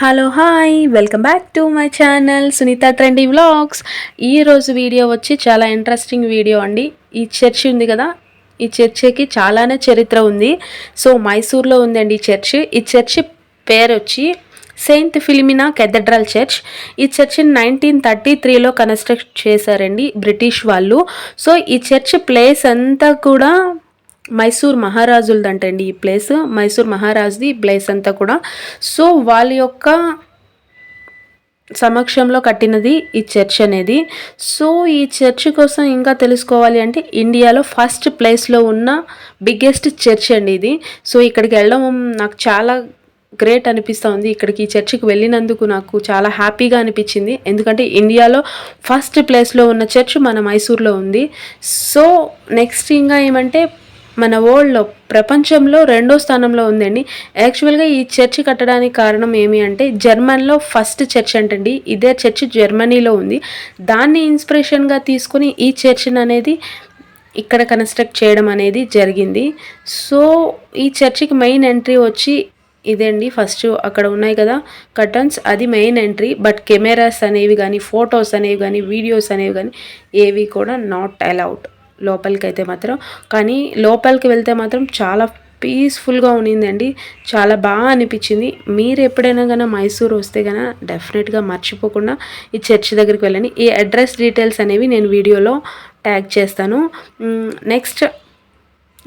Hello hi welcome back to my channel Sunitha trendy vlogs ఈరోజు video వచ్చి చాలా interesting video అండి. ఈ చర్చి ఉంది కదా? ఈ చర్చికి చాలానే చరిత్ర ఉంది. సో మైసూర్లో ఉందండి ఈ చర్చి ఈ చర్చి పేరు వచ్చి సెయింట్ ఫిలిమినా కెథడ్రల్ చర్చ్ ఈ చర్చిని నైన్టీన్ థర్టీ త్రీలో కన్స్ట్రక్ట్ చేశారండి బ్రిటిష్ వాళ్ళు. సో ఈ చర్చ్ ప్లేస్ అంతా కూడా మైసూర్ మహారాజులదంటండి ఈ ప్లేస్. మైసూర్ మహారాజుది ఈ ప్లేస్ అంతా కూడా. సో వాళ్ళ యొక్క సమక్షంలో కట్టినది ఈ చర్చ్ అనేది. సో ఈ చర్చ్ కోసం ఇంకా తెలుసుకోవాలి అంటే ఇండియాలో ఫస్ట్ ప్లేస్లో ఉన్న బిగ్గెస్ట్ చర్చ్ అండి ఇది. సో ఇక్కడికి వెళ్ళడం నాకు చాలా గ్రేట్ అనిపిస్తుంది ఇక్కడికి ఈ చర్చికి వెళ్ళినందుకు నాకు చాలా హ్యాపీగా అనిపించింది. ఎందుకంటే ఇండియాలో ఫస్ట్ ప్లేస్లో ఉన్న చర్చ్ మన మైసూర్లో ఉంది. సో నెక్స్ట్ ఇంకా ఏమంటే మన వరల్డ్లో ప్రపంచంలో రెండో స్థానంలో ఉందండి. యాక్చువల్గా ఈ చర్చి కట్టడానికి కారణం ఏమి అంటే జర్మన్లో ఫస్ట్ చర్చ్ అంటండి. ఇదే చర్చ్ జర్మనీలో ఉంది. దాన్ని ఇన్స్పిరేషన్గా తీసుకుని ఈ చర్చ్ని అనేది ఇక్కడ కన్స్ట్రక్ట్ చేయడం అనేది జరిగింది. సో ఈ చర్చికి మెయిన్ ఎంట్రీ వచ్చి ఇదండి. ఫస్ట్ అక్కడ ఉన్నాయి కదా కర్టన్స్. అది మెయిన్ ఎంట్రీ. బట్ కెమెరాస్ అనేవి కానీ ఫొటోస్ అనేవి కానీ వీడియోస్ అనేవి కానీ ఏవి కూడా నాట్ అలౌడ్. లోపలికి అయితే మాత్రం. కానీ లోపలికి వెళ్తే మాత్రం చాలా పీస్ఫుల్గా ఉన్నిందండి. చాలా బాగా అనిపించింది. మీరు ఎప్పుడైనా కానీ మైసూర్ వస్తే కనుక డెఫినెట్గా మర్చిపోకుండా ఈ చర్చ్ దగ్గరికి వెళ్ళండి. ఈ అడ్రస్ డీటెయిల్స్ అనేవి నేను వీడియోలో ట్యాగ్ చేస్తాను. నెక్స్ట్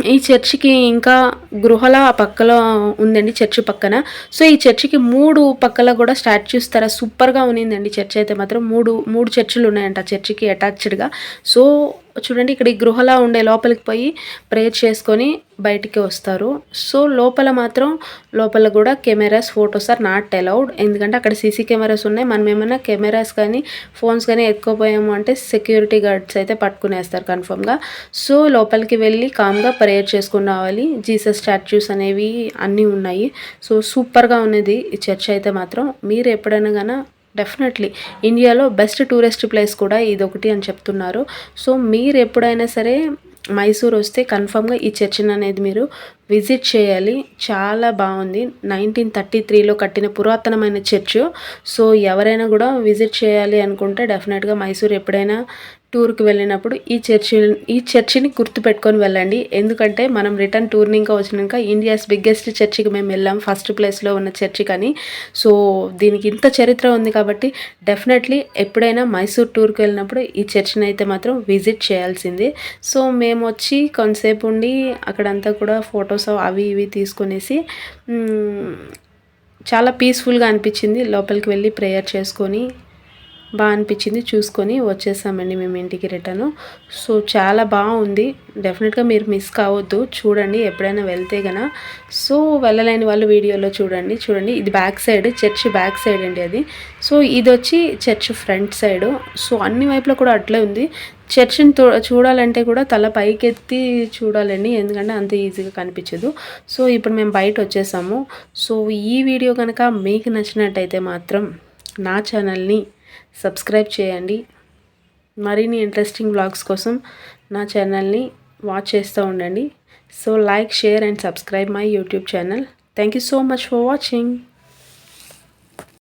ఈ చర్చికి ఇంకా గృహల పక్కలో ఉందండి చర్చి పక్కన. సో ఈ చర్చికి మూడు పక్కల కూడా స్టాచ్యూస్ తర సూపర్గా ఉన్నిందండి చర్చ్ అయితే మాత్రం. మూడు మూడు చర్చిలు ఉన్నాయంట చర్చికి అటాచ్డ్గా. సో చూడండి ఇక్కడ ఈ గృహలా ఉండే లోపలికి పోయి ప్రేయర్ చేసుకొని బయటికి వస్తారు. సో లోపల మాత్రం లోపల కూడా cameras photos are not allowed. ఎందుకంటే అక్కడ సీసీ కెమెరాస్ ఉన్నాయి. మనం ఏమైనా కెమెరాస్ కానీ ఫోన్స్ కానీ ఎత్తుకోపోయాము అంటే సెక్యూరిటీ గార్డ్స్ అయితే పట్టుకునేస్తారు కన్ఫర్మ్గా. సో లోపలికి వెళ్ళి కామ్గా ప్రేయర్ చేసుకుని రావాలి. జీసస్ స్టాచ్యూస్ అనేవి అన్నీ ఉన్నాయి. సో సూపర్గా ఉన్నది ఈ చర్చ్ అయితే మాత్రం. మీరు ఎప్పుడైనా కానీ డెఫినెట్లీ ఇండియాలో బెస్ట్ టూరిస్ట్ ప్లేస్ కూడా ఇది ఒకటి అని చెప్తున్నారు. సో మీరు ఎప్పుడైనా సరే మైసూర్ వస్తే కన్ఫామ్గా ఈ చర్చిని అనేది మీరు విజిట్ చేయాలి. చాలా బాగుంది. నైన్టీన్ థర్టీ త్రీలో కట్టిన పురాతనమైన చర్చ్. సో ఎవరైనా కూడా విజిట్ చేయాలి అనుకుంటే డెఫినెట్గా మైసూర్ ఎప్పుడైనా టూర్కి వెళ్ళినప్పుడు ఈ చర్చి ఈ చర్చిని గుర్తుపెట్టుకొని వెళ్ళండి. ఎందుకంటే మనం రిటర్న్ టూర్ని ఇంకా వచ్చినాక ఇండియాస్ బిగ్గెస్ట్ చర్చికి మేము వెళ్ళాం ఫస్ట్ ప్లేస్లో ఉన్న చర్చి కానీ. సో దీనికి ఇంత చరిత్ర ఉంది కాబట్టి డెఫినెట్లీ ఎప్పుడైనా మైసూర్ టూర్కి వెళ్ళినప్పుడు ఈ చర్చిని అయితే మాత్రం విజిట్ చేయాల్సింది. సో మేము వచ్చి కొంతసేపు ఉండి అక్కడంతా కూడా ఫొటోస్ అవి ఇవి తీసుకునేసి చాలా పీస్ఫుల్గా అనిపించింది. లోపలికి వెళ్ళి ప్రేయర్ చేసుకొని బాగా అనిపించింది. చూసుకొని వచ్చేసామండి మేము ఇంటికి రిటర్ను. సో చాలా బాగుంది. డెఫినెట్గా మీరు మిస్ కావద్దు. చూడండి ఎప్పుడైనా వెళ్తే గన సో వెళ్ళలేని వాళ్ళు వీడియోలో చూడండి. చూడండి ఇది back side church back side అండి అది. సో ఇది వచ్చి చర్చ్ ఫ్రంట్ సైడ్. సో అన్ని వైపులో కూడా అట్లే ఉంది. చర్చిని చూడాలంటే కూడా తల పైకెత్తి చూడాలండి. ఎందుకంటే అంత ఈజీగా కనిపించదు. సో ఇప్పుడు మేము బయట వచ్చేసాము. సో ఈ వీడియో కనుక మీకు నచ్చినట్టయితే మాత్రం నా ఛానల్ని సబ్స్క్రైబ్ చేయండి. మరిన్ని ఇంట్రెస్టింగ్ బ్లాగ్స్ కోసం నా ఛానల్ని వాచ్ చేస్తూ ఉండండి. So like share and subscribe my YouTube channel. Thank you so much for watching.